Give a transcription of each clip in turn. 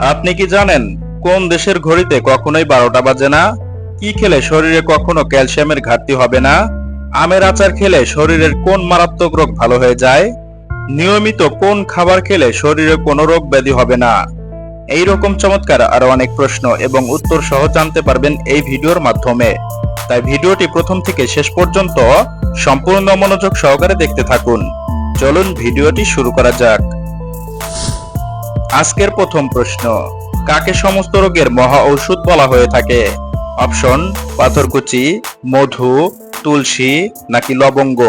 আপনি কি জানেন কোন দেশের ঘড়িতে কখনোই বারোটা বাজে না? কি খেলে শরীরে কখনো ক্যালসিয়ামের ঘাটতি হবে না? আমের আচার খেলে শরীরের কোন মারাত্মক রোগ ভালো হয়ে যায়? নিয়মিত কোন খাবার খেলে শরীরে কোনো রোগ ব্যাধি হবে না? এই রকম চমৎকার আরও অনেক প্রশ্ন এবং উত্তর সহ জানতে পারবেন এই ভিডিওর মাধ্যমে। তাই ভিডিওটি প্রথম থেকে শেষ পর্যন্ত সম্পূর্ণ মনোযোগ সহকারে দেখতে থাকুন। চলুন ভিডিওটি শুরু করা যাক। আজকের প্রথম প্রশ্ন, কাকে সমস্ত রোগের মহা ঔষধ বলা হয়ে থাকে? অপশন, পাথরকুচি, মধু, তুলসী নাকি লবঙ্গ?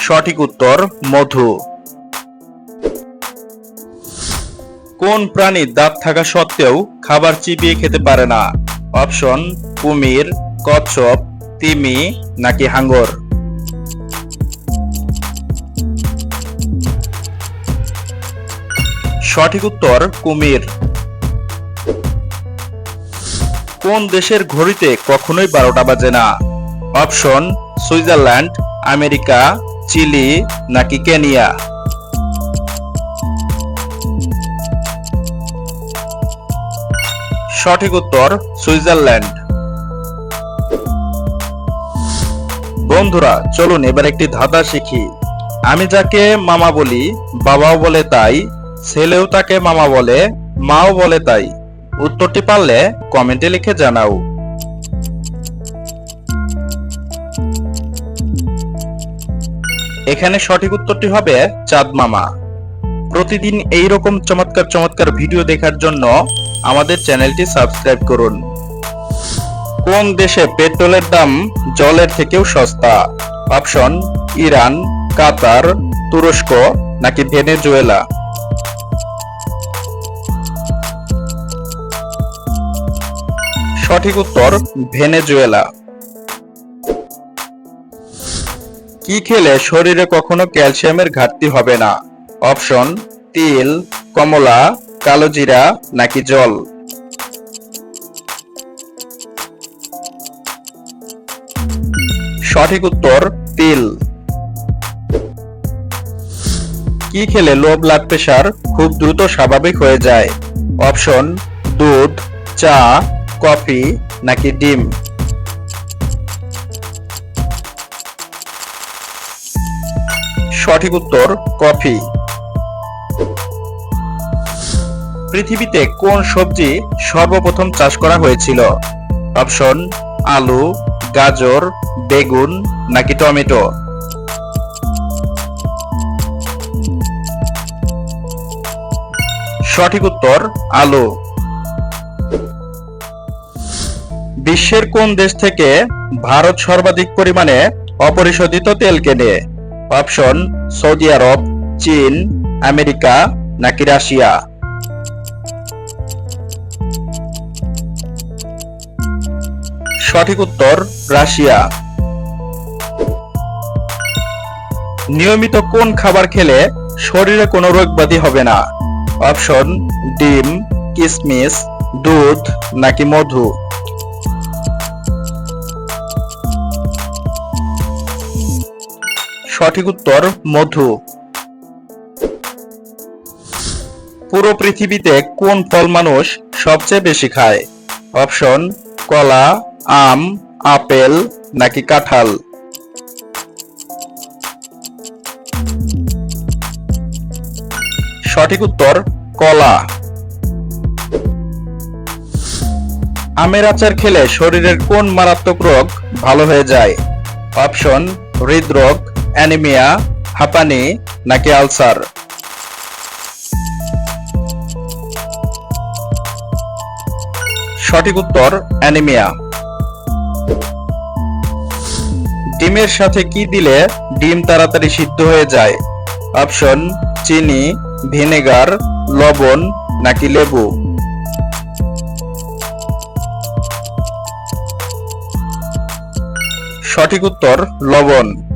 সঠিক উত্তর, মধু। কোন প্রাণী দাঁত থাকা সত্ত্বেও খাবার চিবিয়ে খেতে পারে না? অপশন, কুমির, কচ্ছপ, তিমি নাকি হাঙ্গর? সঠিক উত্তর কুমির। কোন দেশের ঘড়িতে কখনোই বারোটা বাজে না? অপশন, সুইজারল্যান্ড, আমেরিকা, চিলি নাকি কেনিয়া? সঠিক উত্তর, সুইজারল্যান্ড। বন্ধুরা, চলুন এবার একটি ধাঁধা শিখি। আমি যাকে মামা বলি, বাবাও বলে তাই। ছেলেও তাকে মামা বলে, মাও বলে তাই। উত্তরটি পারলে কমেন্টে লিখে জানাও। এখানে সঠিক উত্তরটি হবে চাঁদ মামা। প্রতিদিন এই রকম চমৎকার চমৎকার ভিডিও দেখার জন্য আমাদের চ্যানেলটি সাবস্ক্রাইব করুন। কোন দেশে পেট্রোলের দাম জলের থেকেও সস্তা? অপশন, ইরান, কাতার, তুরস্ক নাকি ভেনেজুয়েলা? সঠিক উত্তর, ভেনেজুয়েলা। কি খেলে শরীরে কখনো ক্যালসিয়ামের ঘাটতি হবে না? অপশন, তিল, কমলা কালোজিরা নাকি জল? সঠিক উত্তর, তিল। কি খেলে লো ব্লাড প্রেশার খুব দ্রুত স্বাভাবিক হয়ে যায়? অপশন, দুধ, চা কফি নাকি ডিম? সঠিক উত্তর, কফি। পৃথিবীতে কোন সবজি সর্বপ্রথম চাষ করা হয়েছিল? অপশন, আলু, গাজর, বেগুন নাকি টমেটো? সঠিক উত্তর, আলু। বিশ্বের কোন দেশ থেকে ভারত সর্বাধিক পরিমাণে অপরিশোধিত তেল কেনে? অপশন, সৌদি আরব, চীন, আমেরিকা নাকি রাশিয়া? সঠিক উত্তর, রাশিয়া। নিয়মিত কোন খাবার খেলে শরীরে কোনো রোগ ব্যাধি হবে না? অপশন, ডিম কিশমিশ দুধ নাকি মধু? সঠিক উত্তর, মধু। পুরো পৃথিবীতে কোন ফল মানুষ সবচেয়ে বেশি খায়? অপশন, কলা, আম, আপেল নাকি কাঁঠাল? সঠিক উত্তর, কলা। আমের আচার খেলে শরীরের কোন মারাত্মক রোগ ভালো হয়ে যায়? অপশন, হৃদরোগ। অ্যানিমিয়া, হাঁপানি নাকি আলসার? সঠিক উত্তর, অ্যানিমিয়া। ডিমের সাথে কি দিলে ডিম তাড়াতাড়ি সিদ্ধ হয়ে যায়? অপশন, চিনি, ভিনেগার, লবণ নাকি লেবু? সঠিক উত্তর, লবণ।